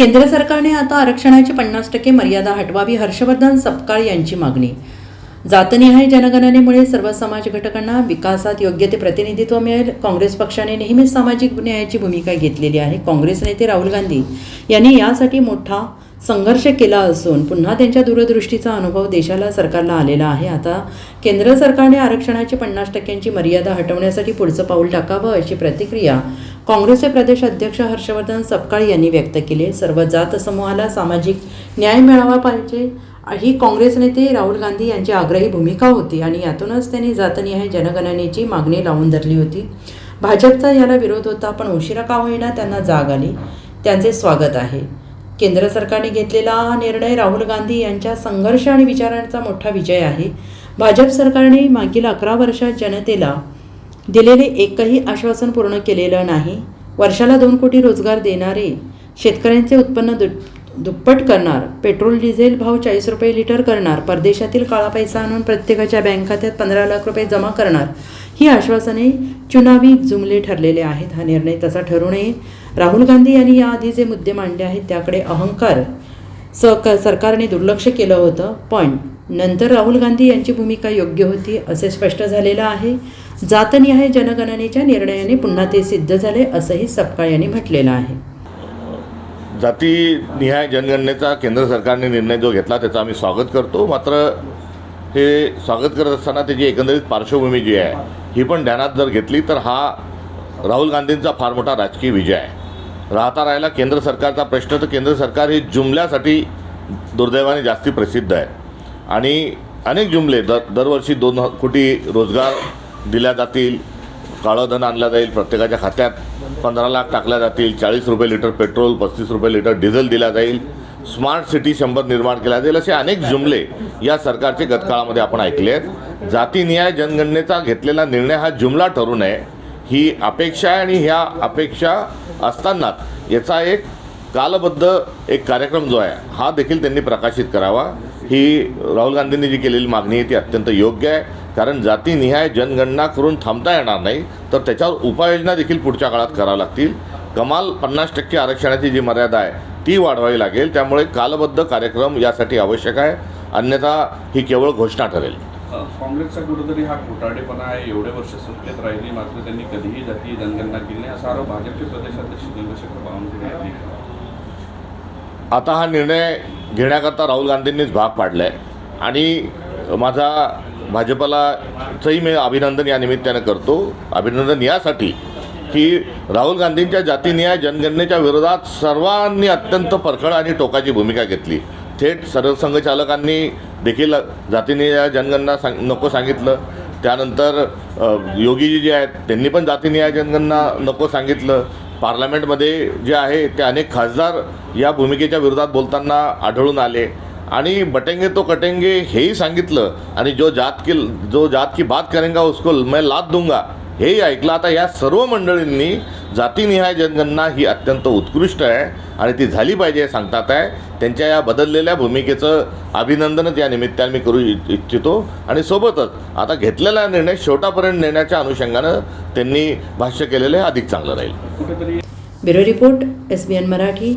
केंद्र सरकारने आता आरक्षणाची पन्नास टक्के मर्यादा हटवावी हर्षवर्धन सपकाळ यांची मागणी. जातनिहाय जनगणनेमुळे सर्व समाज घटकांना विकासात योग्य ते प्रतिनिधित्व मिळेल. काँग्रेस पक्षाने नेहमीच सामाजिक न्यायाची भूमिका घेतलेली आहे. काँग्रेस नेते राहुल गांधी यांनी यासाठी मोठा संघर्ष केला असून पुन्हा त्यांच्या दूरदृष्टीचा अनुभव देशाला सरकारला आलेला आहे. आता केंद्र सरकारने आरक्षणाची पन्नास टक्क्यांची मर्यादा हटवण्यासाठी पुढचं पाऊल टाकावं अशी प्रतिक्रिया काँग्रेसचे प्रदेश अध्यक्ष हर्षवर्धन सपकाळ यांनी व्यक्त केली. सर्व जात समूहाला सामाजिक न्याय मिळावा पाहिजे. ही काँग्रेस नेते राहुल गांधी यांची आग्रही भूमिका होती आणि यातूनच त्यांनी जातनिहाय जनगणनेची मागणी लावून धरली होती. भाजपचा याला विरोध होता पण उशिरा का होईना त्यांना जाग आली. त्यांचे स्वागत आहे. केंद्र सरकारने घेतलेला हा निर्णय राहुल गांधी यांच्या संघर्ष आणि विचारांचा मोठा विजय आहे. भाजप सरकारने मागील अकरा वर्षात जनतेला दिलेले एकही आश्वासन पूर्ण केलेलं नाही. वर्षाला दोन कोटी रोजगार देणारे शेतकऱ्यांचे उत्पन्न दु दुप्पट करणार पेट्रोल डिझेल भाव चाळीस रुपये लिटर करणार परदेशातील काळा पैसा आणून प्रत्येकाच्या बँक खात्यात पंधरा लाख रुपये जमा करणार ही आश्वासने चुनावी जुमले ठरलेले आहेत. हा निर्णय तसा ठरू नये. राहुल गांधी यांनी याआधी जे मुद्दे मांडले आहेत त्याकडे अहंकार स क सरकारने दुर्लक्ष केलं होतं. पण नंतर राहुल गांधी यांची भूमिका योग्य होती असे स्पष्ट झालेलं आहे. जातनिहाय जनगणनेच्या निर्णयाने पुन्हा ते सिद्ध झाले असंही सपकाळ यांनी म्हटलेलं आहे. जातीनिहाय जनगणनेचा केंद्र सरकारने निर्णय जो घेतला त्याचं आम्ही स्वागत करतो. मात्र हे स्वागत करत असताना त्याची एकंदरीत पार्श्वभूमी जी आहे ही पण ध्यानात जर घेतली तर हा राहुल गांधींचा फार मोठा राजकीय विजय आहे. राहता राहिला केंद्र सरकारचा प्रश्न तर केंद्र सरकार हे जुमल्यासाठी दुर्दैवाने जास्ती प्रसिद्ध आहे. आणि अनेक जुमले दर दरवर्षी दोन कोटी रोजगार दिल्या जातील काळं धन आणलं जाईल प्रत्येकाच्या खात्यात पंधरा लाख टाकल्या जातील चाळीस रुपये लिटर पेट्रोल पस्तीस रुपये लिटर डिझेल दिला जाईल स्मार्ट सिटी शंभर निर्माण केला जाईल असे अनेक जुमले या सरकारचे गतकाळामध्ये आपण ऐकले आहेत. जातीनिहाय जनगणनेचा घेतलेला निर्णय हा जुमला ठरू नये. ही अपेक्षा आहे आणि ह्या अपेक्षा असतानाच याचा एक कालबद्ध एक कार्यक्रम जो आहे हा देखील त्यांनी प्रकाशित करावा. ही राहुल गांधींनी जी केलेली मागणी आहे ती अत्यंत योग्य आहे. कारण जातीनिहाय जनगणना करून थांबता येणार नाही तर त्याच्यावर उपाययोजना देखील पुढच्या काळात कराव्या लागतील. कमाल पन्नास टक्के आरक्षणाची जी मर्यादा आहे ती वाढवावी लागेल. त्यामुळे कालबद्ध कार्यक्रम यासाठी आवश्यक आहे. अन्यथा ही केवळ घोषणा ठरेल. काँग्रेसचा कुठेतरी हा खोटारडेपणा आहे एवढे वर्ष सत्तेत राहिली मात्र त्यांनी कधीही जातीय जनगणना केली नाही. असा आरोप भाजपचे प्रदेशाध्यक्ष चंद्रशेखर बावनकुळे यांनी आता हा निर्णय घेण्याकरता राहुल गांधींनीच भाग पाडला आहे आणि माझा भाजपलाचंही मी अभिनंदन या निमित्तानं करतो. अभिनंदन यासाठी की राहुल गांधींच्या जातीनिहाय जनगणनेच्या विरोधात सर्वांनी अत्यंत परखड आणि टोकाची भूमिका घेतली. थेट सरसंघचालकांनी देखील जातीनिहाय जनगणना सांग नको सांगितलं. त्यानंतर योगीजी जे आहेत त्यांनी पण जातीनिहाय जनगणना नको सांगितलं. पार्लमेंटमध्ये जे आहे ते अनेक खासदार या भूमिकेच्या विरोधात बोलताना आढळून आले. आणि बटेंगे तो कटेंगे हेही सांगितलं. आणि जो जात की जो जात की बात करेंगा उसको मैं लाद दूंगा. हे ऐकलं आता या सर्व मंडळींनी जातीनिहाय जनगणना ही अत्यंत उत्कृष्ट आहे आणि ती झाली पाहिजे सांगतात आहे. त्यांच्या या बदललेल्या भूमिकेचं अभिनंदनच या निमित्ताने मी करू इच्छितो. आणि सोबतच आता घेतलेला निर्णय शेवटापर्यंत नेण्याच्या अनुषंगानं त्यांनी भाष्य केलेलं अधिक चांगलं राहील. Bureau report S B N Marathi.